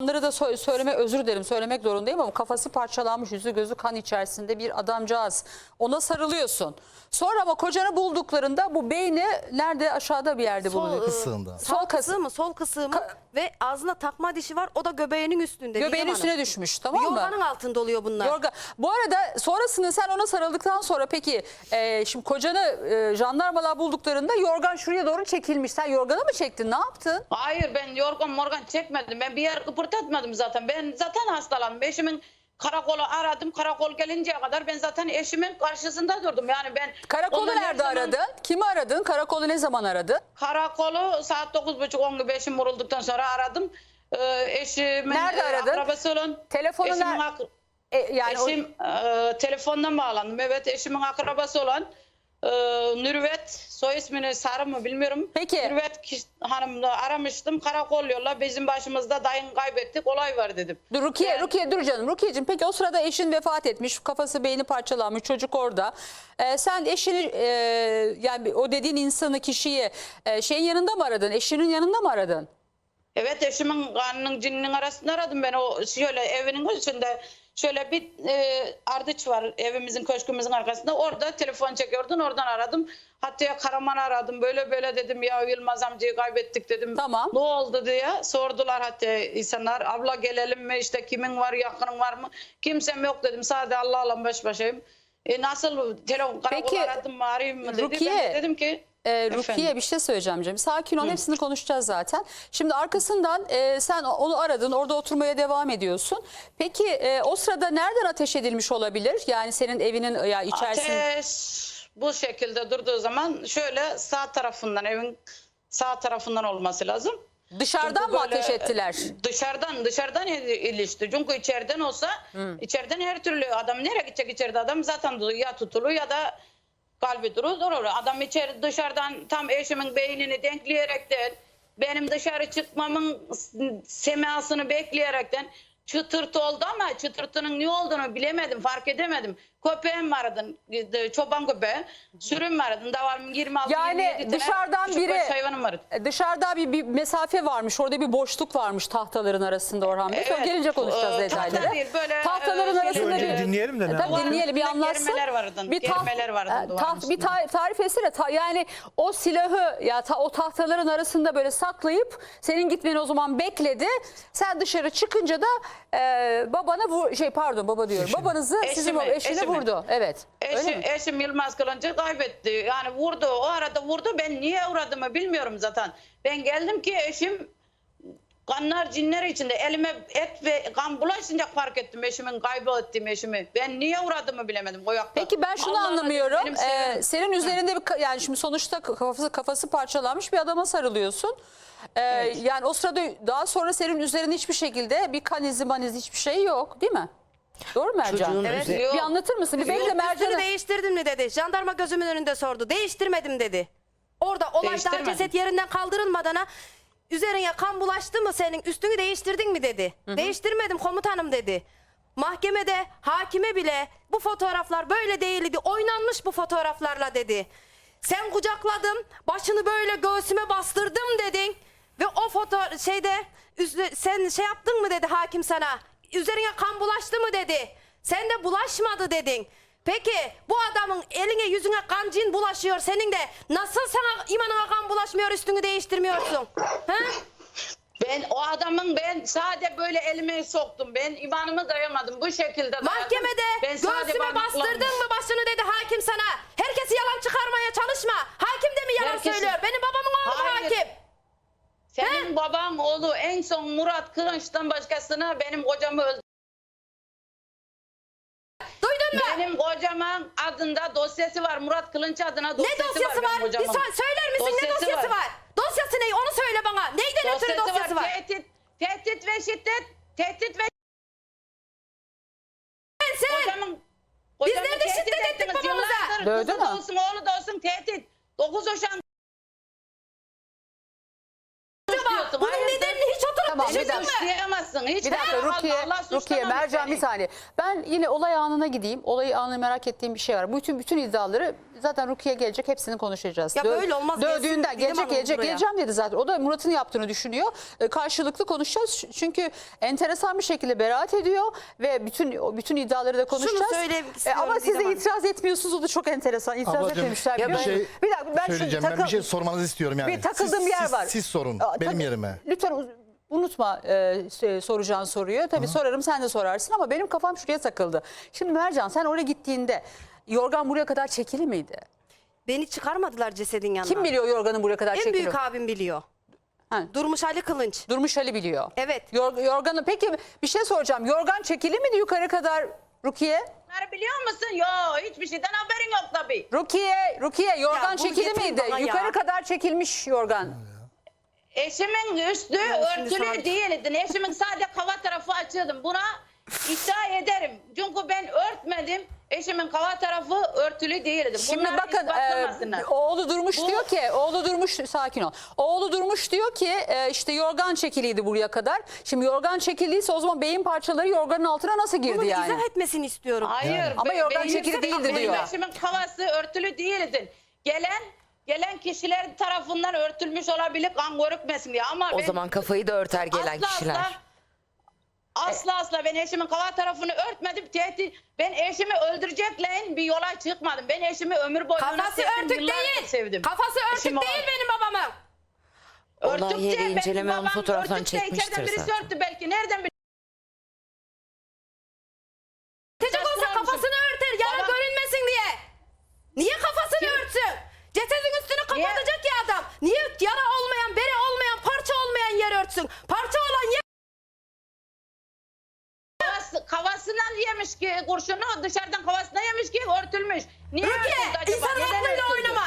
Bunları da sö- söyleme özür dilerim söylemek zorundayım ama kafası parçalanmış yüzü gözü kan içerisinde bir adamcağız. Ona sarılıyorsun. Sonra ama kocanı bulduklarında bu beyni nerede aşağıda bir yerde Sol, bulunuyor. e, Kısığında. Sol Sağ kası- kısığı mı sol kısığı mı Ka- ve ağzına takma dişi var o da göbeğinin üstünde. Göbeğin Didem üstüne Hanım. düşmüş tamam mı? Yorganın altında oluyor bunlar. Yorga. Bu arada sonrasında sen ona sarıldıktan sonra peki e, şimdi kocanı e, jandarmalar bulduklarında yorgan şuraya doğru çekilmiş. Sen yorganı mı çektin ne yaptın? Hayır ben yorgan morgan çekmedim. Ben bir yer kıpırdatmadım zaten. Ben zaten hastalandım. Eşimin karakolu aradım. Karakol gelinceye kadar ben zaten eşimin karşısında durdum. Yani ben Karakolu ondan her nerede zaman- aradın? Kimi aradın? Karakolu ne zaman aradın? Karakolu saat 9.30-10 gibi eşim vurulduktan sonra aradım. Ee, eşimin Nerede e, aradın? akrabası olan Telefonu eşimin ner- ak- E, yani o- eşim e, telefondan bağlandım. Evet eşimin akrabası olan e, Nürvet soy ismini Sarı mı bilmiyorum. Peki. Nürvet hanımla aramıştım. Karakol yolla bizim başımızda dayın kaybettik olay var dedim. Dur Rukiye, Yani- Rukiye dur canım. Rukiye'cim peki o sırada eşin vefat etmiş. Kafası beyni parçalanmış. Çocuk orada. Ee, sen eşini e, yani o dediğin insanı kişiyi e, şeyin yanında mı aradın? Eşinin yanında mı aradın? Evet eşimin karnının cininin arasında aradım ben o şöyle evinin içinde şöyle bir e, ardıç var evimizin köşkümüzün arkasında orada telefon çekiyordun oradan aradım. Hatta Karaman aradım böyle böyle dedim ya Yılmaz amcayı kaybettik dedim. Tamam. Ne oldu diye sordular hatta insanlar abla gelelim mi işte kimin var yakının var mı? Kimsem yok dedim sadece Allah'la baş başayım. E nasıl telefon karakol Peki, aradım mı arayayım mı dedi. Rukiye, ben de dedim ki Efendim? Rukiye bir şey söyleyeceğim canım. Sakin ol hepsini konuşacağız zaten. Şimdi arkasından e, sen onu aradın orada oturmaya devam ediyorsun. Peki e, o sırada nereden ateş edilmiş olabilir? Yani senin evinin ya içerisinde. Ateş bu şekilde durduğu zaman şöyle sağ tarafından evin sağ tarafından olması lazım. Dışarıdan Çünkü mı böyle, ateş ettiler? Dışarıdan dışarıdan il- ilişti. Çünkü içeriden olsa içeriden her türlü adam nereye gidecek içeride adam zaten ya tutulu ya da kalbi durur durur. Adam içeri dışarıdan tam eşimin beynini denkleyerekten benim dışarı çıkmamın semasını bekleyerekten çıtırtı oldu ama çıtırtının ne olduğunu bilemedim, fark edemedim. Köpeğim vardı, e, çoban köpeği, sürüm vardı. Davarım 26 Yani 27 tane dışarıdan küçük biri- baş hayvanım vardı. E, Dışarıda bir, bir mesafe varmış. Orada bir boşluk varmış tahtaların arasında Orhan Bey. Sonra Evet. gelince konuşacağız Ee, tahta detayları. değil, böyle, Tahtaların e, arasında Önce bir... dinleyelim de ne E, tabii var? dinleyelim bir anlatsın. vardı, taht- gerimeler vardı e, taht- bir ta- tarif etsene. Ta- yani o silahı ya ta- o tahtaların arasında böyle saklayıp senin gitmeni o zaman bekledi. Sen dışarı çıkınca da e, babana bu şey pardon baba diyorum. Babanızı sizin Eşimi, eşini vurdu. Evet. Öyle Eşim, mi? eşim Yılmaz Kılıncı kaybetti. Yani vurdu. O arada vurdu. Ben niye uğradığımı bilmiyorum zaten. Ben geldim ki eşim kanlar cinler içinde elime et ve kan bulaşınca fark ettim eşimin kaybettiğim eşimi. Ben niye uğradığımı bilemedim o yakta. Peki ben şunu Allah'ına anlamıyorum. dedim, benim Ee, senin üzerinde bir yani şimdi sonuçta kafası kafası parçalanmış bir adama sarılıyorsun. Ee, Yani o sırada daha sonra senin üzerinde hiçbir şekilde bir kan izi man izi hiçbir şey yok değil mi? Doğru mu Ercan? Çocuğun Evet. Yok. Bir anlatır mısın? Bir bekle Üstünü Mercan'ı. değiştirdin mi dedi. Jandarma gözümün önünde sordu. Değiştirmedim dedi. Orada olay daha Değiştirmedim. ceset yerinden kaldırılmadana üzerine kan bulaştı mı senin üstünü değiştirdin mi dedi. Değiştirmedim komutanım dedi. Mahkemede hakime bile bu fotoğraflar böyle değildi. Oynanmış bu fotoğraflarla dedi. Sen kucakladım, başını böyle göğsüme bastırdım dedin. Ve o foto şeyde üstü- sen şey yaptın mı dedi hakim sana. Üzerine kan bulaştı mı dedi. Sen de bulaşmadı dedin. Peki bu adamın eline yüzüne kan cin bulaşıyor senin de nasıl sana imanına kan bulaşmıyor üstünü değiştirmiyorsun? Ha? Ben o adamın ben sadece böyle elime soktum. Ben imanımı dayamadım. Bu şekilde dayadım. Mahkemede Ben sadece göğsüme bastırdın mı başını dedi hakim sana. Herkesi yalan çıkarmaya çalışma. Hakim de mi yalan Herkesi- söylüyor? Benim babamın oğlu Hayır. hakim. Senin baban oğlu en son Murat Kılıç'tan başkasına benim kocamı öldürdü. Duydun mu? Benim kocamın adında dosyası var. Murat Kılınç adına Ne dosyası, dosyası var. var? Bir kocamın. so- söyler misin ne Dosyası dosyası var? var. Dosyası ne? Onu söyle bana. Neyden ötürü dosyası var? Tehdit, tehdit ve şiddet. Tehdit ve Ben sen. kocamın Biz kocamı nerede tehdit şiddet ettik ettiniz babamıza? yıllardır. Dövdü Kızı da mü? olsun oğlu da olsun tehdit. Dokuz hoşan Acaba bunun Hayırdır? nedenini hiç oturup Tamam bir düşündün dakika. suçlayamazsın. Hiç Bir dakika Rukiye, Allah Rukiye Mercan beni. bir saniye. Ben yine olay anına gideyim. Olay anını merak ettiğim bir şey var. Bütün bütün iddiaları zaten Rukiye gelecek hepsini konuşacağız. Ya böyle olmaz, Dövdüğünden gelecek gelecek buraya. geleceğim dedi zaten. O da Murat'ın yaptığını düşünüyor. E, Karşılıklı konuşacağız. Çünkü enteresan bir şekilde beraat ediyor ve bütün bütün iddiaları da konuşacağız. söylemek E, istiyorum Ama siz de itiraz etmiyorsunuz. O da çok enteresan. İtiraz Ablacığım etmemişler. bir şey bir dakika ben söyleyeceğim. Ben takıl- bir şey sormanızı istiyorum yani. bir takıldığım Siz- yer siz- var. Siz sorun Aa, benim yerime. Lütfen unutma e, şey, soracağın soruyu. Tabii sorarım sen de sorarsın ama benim kafam şuraya takıldı. Şimdi Mercan sen oraya gittiğinde yorgan buraya kadar çekili miydi? Beni çıkarmadılar cesedin yanına. Kim biliyor yorganın buraya kadar En çekili? büyük abim biliyor. Ha, Durmuş Ali Kılınç. Durmuş Ali biliyor. Evet. Yor, yorganı peki bir şey soracağım. Yorgan çekili miydi yukarı kadar Rukiye? Bunları biliyor musun? Yok hiçbir şeyden haberin yok tabii. Rukiye, Rukiye yorgan Ya çekili miydi? bana ya. Yukarı kadar çekilmiş yorgan. Eşimin üstü Ya şimdi örtülü sana- değildi. Eşimin sadece kava tarafı açıyordum. Buna iddia ederim. Çünkü ben örtmedim. Eşimin kava tarafı örtülü değildi. Şimdi Bunları bakın e, oğlu Durmuş Bu- diyor ki oğlu Durmuş sakin ol. Oğlu Durmuş diyor ki e, işte yorgan çekiliydi buraya kadar. Şimdi yorgan çekildiyse o zaman beyin parçaları yorganın altına nasıl girdi Bunu yani? izah etmesini istiyorum. Hayır. Ama be- yorgan benim- çekili değildi benim diyor. Eşimin kavası örtülü değildi. Gelen gelen kişiler tarafından örtülmüş olabilir kan görükmesin diye ama O ben zaman kafayı da örter gelen asla, kişiler. Asla, asla asla ben eşimin kava tarafını örtmedim. Tehdit, ben eşimi öldürecekleyin bir yola çıkmadım. Ben eşimi ömür boyu Kafası örtük değil. Sevdim. Kafası örtük Eşim değil o- benim babamın. Örtük Olay yeri inceleme onun fotoğraflarını çekmiştir içeriden birisi zaten. örttü belki. Nereden biliyorsun? Tecek olsa Bastırır mısın? kafasını örter yara Babam- görünmesin diye. Niye kafasını örtsün? Cesedin üstünü Niye? kapatacak ya adam. Niye yara olmayan, bere olmayan, parça olmayan yer örtsün? Parça olan yer Kavası, kavasından yemiş ki kurşunu dışarıdan kavasından yemiş ki örtülmüş. Niye örtüldü acaba? insanın Neden aklıyla örtüldü? oynama.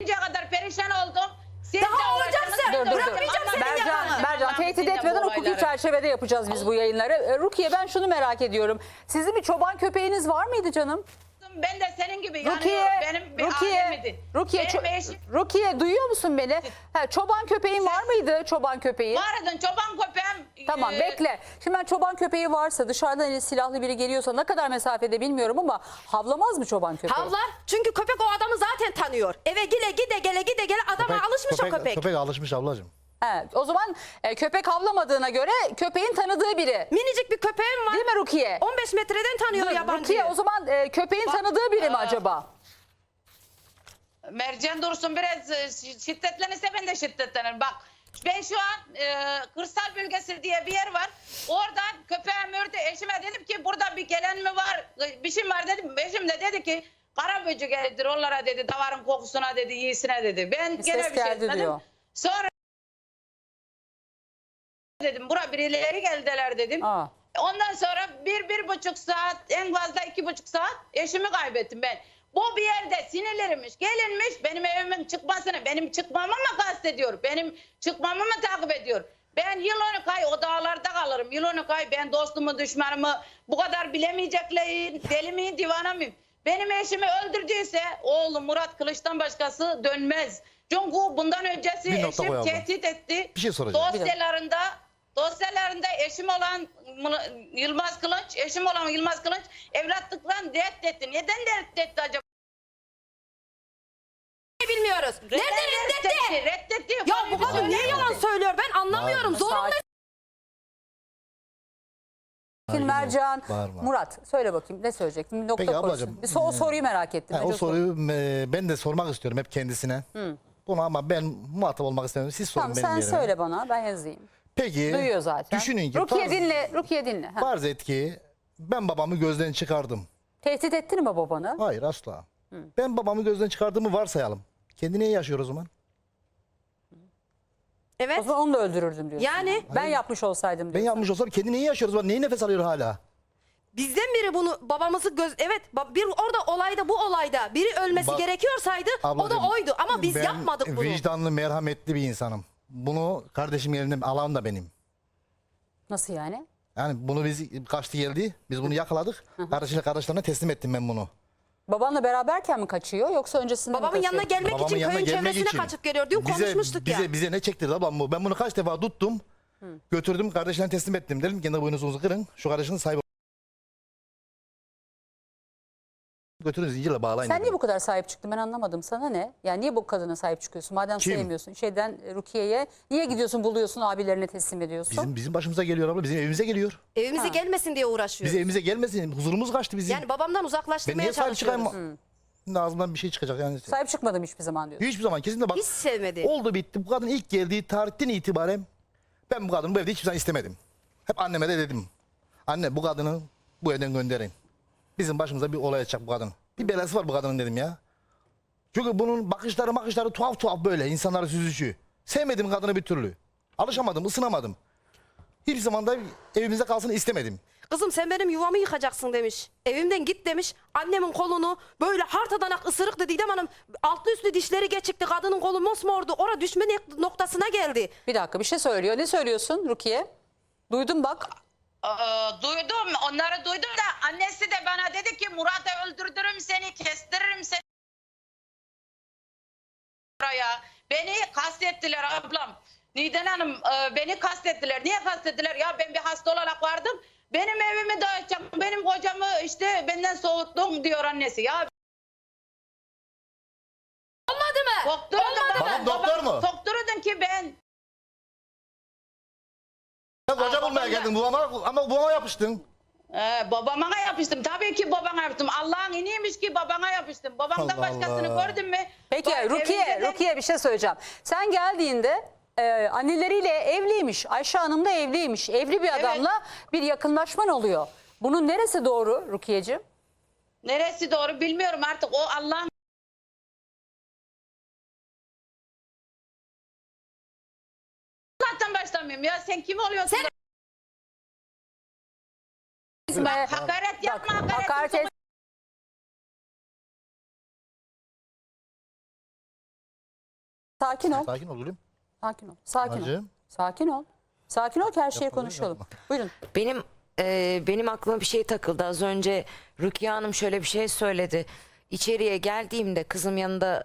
Şimdiye kadar perişan oldum. Siz Daha de olacaksın. olacaksınız. Dur dur dur. Bırakmayacağım seni yalanı. Mercan Allah'ım tehdit bizimle bu etmeden hukuki olayları. çerçevede yapacağız biz bu yayınları. E, Rukiye ben şunu merak ediyorum. Sizin bir çoban köpeğiniz var mıydı canım? Ben de senin gibi yani Rukiye, benim bir Rukiye, ailemdi. Rukiye, benim ço- eşim Rukiye duyuyor musun beni? Ha, çoban köpeğin var mıydı çoban köpeği? vardı çoban köpeğim. Tamam e, bekle. Şimdi ben çoban köpeği varsa dışarıdan hani silahlı biri geliyorsa ne kadar mesafede bilmiyorum ama havlamaz mı çoban köpeği? Havlar. Çünkü köpek o adamı zaten tanıyor. Eve gide gide gele gide gele adama alışmış o köpek. Köpek alışmış ablacığım. He, o zaman e, köpek havlamadığına göre köpeğin tanıdığı biri. Minicik bir köpeğim var. Değil mi Rukiye? 15 metreden tanıyor Dur, yabancıyı. Rukiye o zaman e, köpeğin tanıdığı biri mi aa. acaba? Mercan Dursun biraz e, şiddetlenirse ben de şiddetlenirim. Bak ben şu an e, kırsal bölgesi diye bir yer var. Oradan köpeğim ördü. Eşime dedim ki burada bir gelen mi var? e, Bir şey var dedim. Eşim de dedi ki kara böcek geldir onlara dedi. Davarın kokusuna dedi, iyisine dedi. Ben Bir gene ses bir şey geldi dedim. diyor. Sonra dedim bura birileri geldiler dedim. Aa. Ondan sonra bir, bir buçuk saat, en fazla iki buçuk saat eşimi kaybettim ben. Bu bir yerde sinirlenmiş, gelinmiş, benim evimin çıkmasını, benim çıkmamı mı kastediyor? Benim çıkmamı mı takip ediyor? Ben yıl on ay o dağlarda kalırım. Yıl on ay ben dostumu, düşmanımı bu kadar bilemeyecekler. Deli miyim, divana mıyım? Benim eşimi öldürdüyse oğlum Murat Kılıç'tan başkası dönmez. Çünkü bundan öncesi Bir nokta eşim koyalım. tehdit etti. Bir şey soracağım. Dosyalarında dosyalarında eşim olan Yılmaz Kılıç, eşim olan Yılmaz Kılıç evlatlıktan reddetti. Neden reddetti acaba? bilmiyoruz. Nerede reddetti? Reddetti. Ya bu kadın niye yalan söylüyor ben anlamıyorum. Zorunda Sakin Mercan, Bağırma. Murat söyle bakayım ne söyleyecektin? Bir nokta Peki koysun. ablacığım, Bir so- o soruyu merak ettim. Önce o soruyu e, ben de sormak istiyorum hep kendisine. Bunu ama ben muhatap olmak istemiyorum. Siz sorun Tamam benim sen yerime. söyle bana ben yazayım. Peki. Duyuyor zaten. Düşünün ki Rukiye farz, dinle, Rukiye dinle. Ha. farz et ki ben babamı gözden çıkardım. Tehdit ettin mi babanı? Hayır asla. Ben babamı gözden çıkardığımı varsayalım. Kendi niye yaşıyor o zaman? O Evet. zaman onu da öldürürdüm diyorsun. Yani Ben yapmış olsaydım Ben diyorsun. yapmış olsam kendi niye yaşıyor o zaman? Neyi nefes alıyor hala? bizden biri bunu babamızı göz evet ba- bir orada olayda bu olayda biri ölmesi Bak- gerekiyorsaydı o Ablacığım, da oydu ama biz ben yapmadık bunu. vicdanlı, merhametli bir insanım. Bunu kardeşim yerine alan da benim. Nasıl yani? Yani bunu biz kaçtı geldi. Biz bunu yakaladık. Kardeşine kardeşlerine teslim ettim ben bunu. Babanla beraberken mi kaçıyor yoksa öncesinde mi Babamın kaçıyor? yanına gelmek Babamın için yanına köyün gelmek çevresine için. kaçıp geliyor. Dün bize, konuşmuştuk bize, ya. Bize ne çektirdi ablam bu? Ben bunu kaç defa tuttum. Götürdüm kardeşine teslim ettim. Dedim kendi boynuzunuzu kırın. Şu kardeşinin sahibi Götürün zincirle bağlayın. Sen niye bu kadar sahip çıktın ben anlamadım. Sana ne? Yani niye bu kadına sahip çıkıyorsun? Madem Kim? sevmiyorsun. Şeyden e, Rukiye'ye niye gidiyorsun buluyorsun abilerine teslim ediyorsun? Bizim, bizim başımıza geliyor abla. Bizim evimize geliyor. Evimize Ha. gelmesin diye uğraşıyor. Bize evimize gelmesin. Huzurumuz kaçtı bizim. Yani babamdan ben uzaklaştırmaya niye sahip çalışıyoruz. çıkayım? Şimdi ağzımdan bir şey çıkacak yani. Sahip çıkmadım hiçbir zaman diyorsun. Hiçbir zaman kesinlikle bak. Hiç sevmedi. Oldu bitti. Bu kadın ilk geldiği tarihten itibaren ben bu kadını bu evde hiçbir zaman istemedim. Hep anneme de dedim. Anne bu kadını bu evden gönderin. Bizim başımıza bir olay açacak bu kadın. Bir belası var bu kadının dedim ya. Çünkü bunun bakışları bakışları tuhaf tuhaf böyle insanları süzücü. Sevmedim kadını bir türlü. Alışamadım, ısınamadım. Hiçbir zaman da evimizde kalsın istemedim. Kızım sen benim yuvamı yıkacaksın demiş. Evimden git demiş. Annemin kolunu böyle hartadanak ısırıktı Didem Hanım. Altlı üstlü dişleri geçikti. Kadının kolu mosmordu. Ora düşme noktasına geldi. Bir dakika bir şey söylüyor. Ne söylüyorsun Rukiye? Duydum bak. Ee, duydum onları duydum da annesi de bana dedi ki Murat'ı öldürdürüm seni kestiririm seni buraya. Beni kastettiler ablam. Niden Hanım e, beni kastettiler. Niye kastettiler? Ya ben bir hasta olarak vardım. Benim evimi dağıtacağım. Benim kocamı işte benden soğuttun diyor annesi. Ya Olmadı mı? Dokturdun Babam doktor mu? Dokturdun ki ben. Ben koca Aa, bulmaya babam geldim babama ama babama yapıştın. Ee, babama yapıştım. Tabii ki babana yapıştım. Allah'ın iniymiş ki babana yapıştım. Babamdan Allah başkasını Allah. gördün mü? Peki Bak, Rukiye, evinde de- Rukiye bir şey söyleyeceğim. Sen geldiğinde e, anneleriyle evliymiş. Ayşe Hanım da evliymiş. Evli bir adamla bir yakınlaşman oluyor. Bunun neresi doğru Rukiye'cim? Neresi doğru bilmiyorum artık. O Allah'ın Zaten başlamıyorum ya. Sen kim oluyorsun? Sen- Bak, hakaret yapma, hakaret hakaret yapma. et- Sakin ol. Sakin ol gülüm. Sakin ol. Sakin ol. Hacım. Sakin ol. Sakin ol ki her şeyi Yapma, konuşalım. yapma. Buyurun. Benim e, benim aklıma bir şey takıldı. Az önce Rukiye Hanım şöyle bir şey söyledi. İçeriye geldiğimde kızım yanında